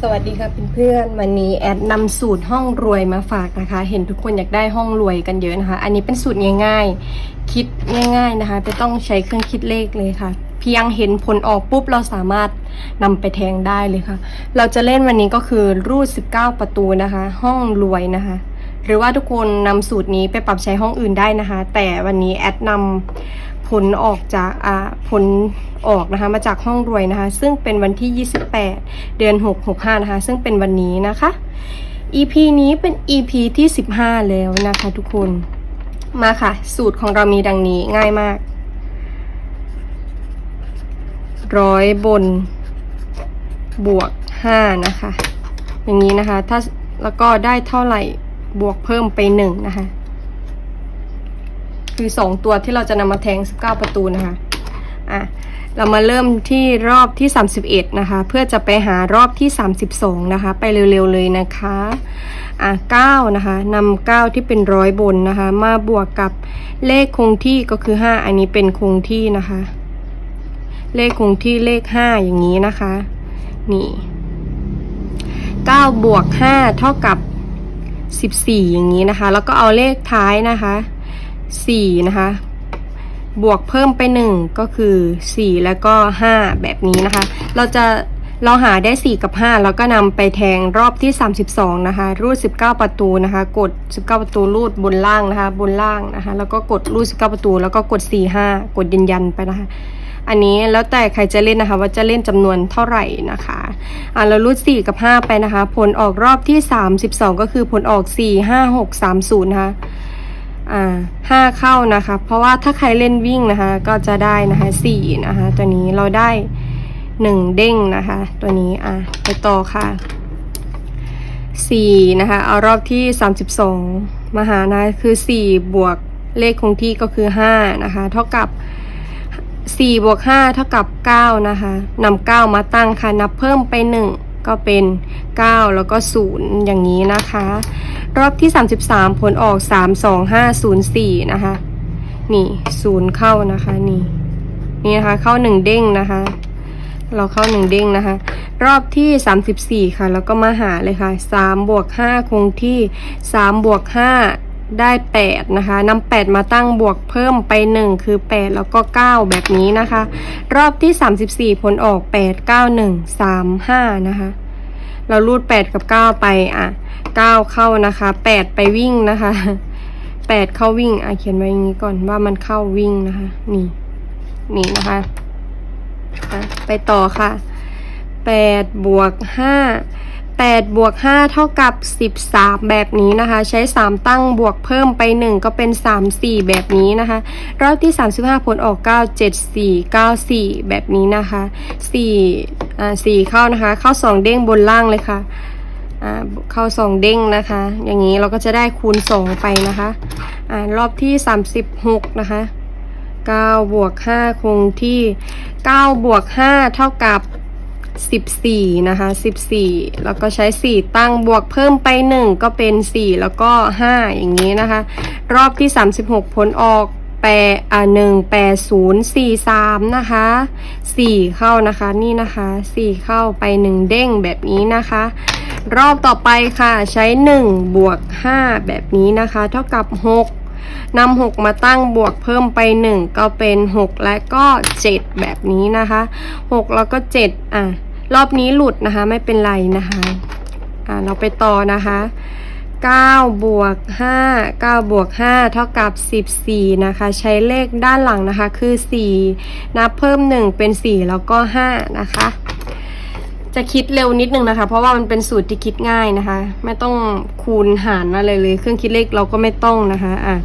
สวัสดีค่ะเพื่อนๆวันนี้แอดนำสูตรห้องรวยมาฝากนะคะ เห็นทุกคนอยากได้ห้องรวยกันเยอะนะคะ อันนี้เป็นสูตรง่ายๆ คิดง่าย ๆนะคะไม่ต้องใช้เครื่องคิดเลขเลยค่ะ เพียงเห็นผลออกปุ๊บเราสามารถนำไปแทงได้เลยค่ะ เราจะเล่นวันนี้ก็คือรูด 19 ประตูนะคะ ห้องรวยนะคะ หรือว่าทุกคนนำสูตรนี้ไปปรับใช้ห้องอื่นได้นะคะ แต่วันนี้แอดนำ ผลออกจากอ่าผลออกนะคะมาจากห้องรวยนะคะ ซึ่งเป็นวันที่ 28 เดือน 6 65 นะคะ ซึ่งเป็นวันนี้นะคะ EP นี้เป็น EP ที่ 15 แล้วนะคะทุกคนมาค่ะ สูตรของเรามีดังนี้ง่ายมาก ร้อยบน บวก 5 นะคะ อย่างนี้นะคะ ถ้าแล้วก็ได้เท่าไหร่บวกเพิ่มไป 1 นะคะ คือ 2 ตัวที่เราจะนำมาแทง 19 ประตูนะคะอะเรามาเริ่มที่รอบที่ 31 นะคะ เพื่อจะไปหารอบที่ 32 นะคะ ไปเร็วๆเลยนะคะอะ9นะคะนำ9ที่เป็นร้อยบนนะคะ มาบวกกับเลขคงที่ก็คือ 5 อันนี้เป็นคงที่นะคะ เลขคงที่เลข 5 อย่างนี้นะคะ นี่9บวก5เท่ากับ 14 อย่างนี้นะคะ แล้วก็เอาเลขท้ายนะคะ 4 นะคะ บวกเพิ่มไป 1 ก็คือ 4 แล้วก็ 5 แบบนี้นะคะ เราจะเราหาได้ 4 กับ 5 แล้วก็นำไปแทงรอบที่ 32 นะคะ รูด 19 ประตูนะคะ กด 19 ประตูรูดบนล่างนะคะ บนล่างนะคะ แล้วก็กดรูด 19 ประตู แล้วก็กด 4 5 กดยืนยันไปนะคะ อันนี้แล้วแต่ใครจะเล่นนะคะ ว่าจะเล่นจำนวนเท่าไหร่นะคะอ่าเรารูด 4 กับ 5 ไปนะคะ ผลออกรอบที่ 32 ก็คือผลออก 4 5 6 3 0นะคะ อ่าห้าเข้านะคะ เพราะว่าถ้าใครเล่นวิ่งนะคะ ก็จะได้นะคะสี่นะคะ ตัวนี้เราได้หนึ่งเด้งนะคะ ตัวนี้อะไปต่อค่ะสี่นะคะ เอารอบที่สามสิบสองมาหานะคือสี่บวกเลขคงที่ก็คือห้านะคะ เท่ากับสี่บวกห้าเท่ากับเก้านะคะนำเก้ามาตั้งค่ะ นับเพิ่มไปหนึ่งก็เป็นเก้าแล้วก็ศูนย์อย่างนี้นะคะ รอบที่ 33 ผลออก 3 2 5 0 4 นะคะ นี่ศูนย์เข้านะคะ นี่ นี่นะคะ เข้า1เด้งนะคะ เราเข้า1เด้งนะคะ รอบที่ 34 ค่ะ แล้วก็มาหาเลยค่ะ3บวก5คงที่3บวก5ได้ 8 นะคะนำ8 มาตั้งบวกเพิ่มไป 1 คือ 8 แล้วก็ 9 แบบนี้นะคะ รอบที่ 34 ผลออก 8 9 1 3 5 นะคะ เรารูด8กับ9ไปอะ9เข้านะคะ8ไปวิ่งนะคะ8เข้าวิ่งอะเขียนไว้อย่างนี้ก่อนว่ามันเข้าวิ่งนะคะ นี่ นี่นะคะะไปต่อค่ะ8บวก5 8บวก5เท่ากับ13แบบนี้นะคะ ใช้3ตั้งบวกเพิ่มไป1ก็เป็น3 4แบบนี้นะคะรอบที่35ผลออก9 7 4 9 4แบบนี้นะคะ4 อ่า4เข้านะคะเข้า2เด้งบนล่างเลยค่ะอ่าเข้าสองเด้งนะคะ อย่างนี้เราก็จะได้คูณสองไปนะคะอ่ารอบที่36นะคะ9บวก5คงที่9บวก5เท่ากับ14นะคะ14แล้วก็ใช้4ตั้งบวกเพิ่มไป1ก็เป็น4แล้วก็5อย่างนี้นะคะ รอบที่36ผลออก แปดอ่าหนึ่งแปดศูนย์สี่สามนะคะสี่เข้านะคะนี่นะคะสี่เข้าไปหนึ่งเด้งแบบนี้นะคะ รอบต่อไปค่ะใช้หนึ่งบวกห้าแบบนี้นะคะ เท่ากับหกนำหกมาตั้งบวกเพิ่มไปหนึ่งก็เป็นหกและก็เจ็ดแบบนี้นะคะหกแล้วก็เจ็ดอะรอบนี้หลุดนะคะไม่เป็นไรนะคะอะเราไปต่อนะคะ 9บวก5 9บวก5เท่ากับ 14 นะคะ ใช้เลขด้านหลังนะคะคือ 4 นับเพิ่ม 1 เป็น 4 แล้วก็ 5 นะคะ จะคิดเร็วนิดนึงนะคะ เพราะว่ามันเป็นสูตรที่คิดง่ายนะคะ ไม่ต้องคูณหารอะไรเลย เครื่องคิดเลขเราก็ไม่ต้องนะคะอะ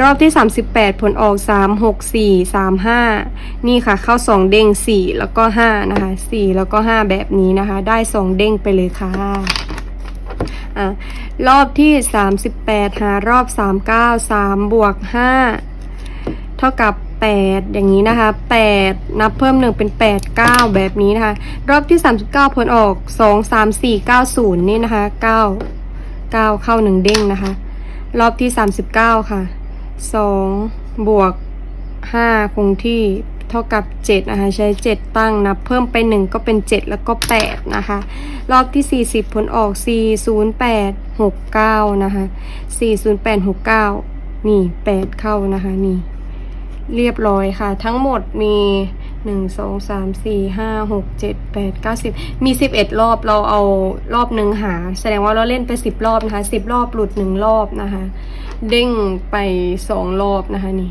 รอบที่ 38 ผลออก 3 6 4 3 5 นี่ค่ะ เข้า 2 เด้ง 4 แล้วก็ 5 นะคะ 4 แล้วก็ 5 แบบนี้นะคะ ได้ 2 เด้งไปเลยค่ะ อะรอบที่ 38 หารอบ 39 3 บวก 5 เท่ากับ 8 อย่างนี้นะคะ 8 นับเพิ่ม 1 เป็น 8 9 แบบนี้นะคะ รอบที่ 39 ผลออก 2 3 4 9 0 นี่นะคะ 9 9 เข้า 1 เด้งนะคะ รอบที่ 39 ค่ะ 2 บวก 5 คงที่ เท่ากับ7นะคะใช้ 7 ตั้งนับเพิ่มไป 1 ก็เป็น 7 แล้วก็ 8 นะคะ รอบที่ 40 ผลออก 40869 นะคะ 40869 นี่ 8 เข้านะคะนี่ เรียบร้อยค่ะ ทั้งหมดมี 1 2 3 4 5 6 7 8 9 10 มี 11 รอบเราเอารอบหนึ่งหา แสดงว่าเราเล่นไป 10 รอบนะคะ 10 รอบหลุด 1 รอบนะคะ เด้งไป 2 รอบนะคะนี่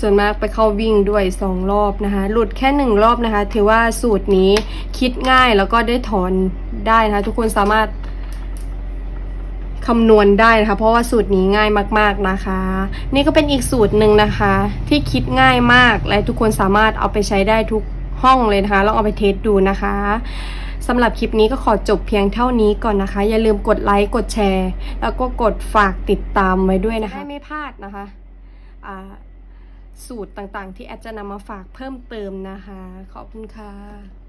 ส่วนมากไปเข้าวิ่งด้วย 2 รอบนะคะ หลุดแค่ 1 รอบนะคะ ถือว่าสูตรนี้คิดง่ายแล้วก็ได้ถอนได้นะคะ ทุกคนสามารถคำนวณได้นะคะ เพราะว่าสูตรนี้ง่ายมากๆนะคะ นี่ก็เป็นอีกสูตรหนึ่งนะคะ ที่คิดง่ายมากและทุกคนสามารถเอาไปใช้ได้ทุกห้องเลยนะคะลองเอาไปเทสดูนะคะสำหรับคลิปนี้ก็ขอจบเพียงเท่านี้ก่อนนะคะ อย่าลืมกดไลค์กดแชร์ แล้วก็กดฝากติดตามไว้ด้วยนะคะไม่พลาดนะคะอ่า สูตรต่างๆ ที่แอดจะนำมาฝากเพิ่มเติมนะคะ ขอบคุณค่ะ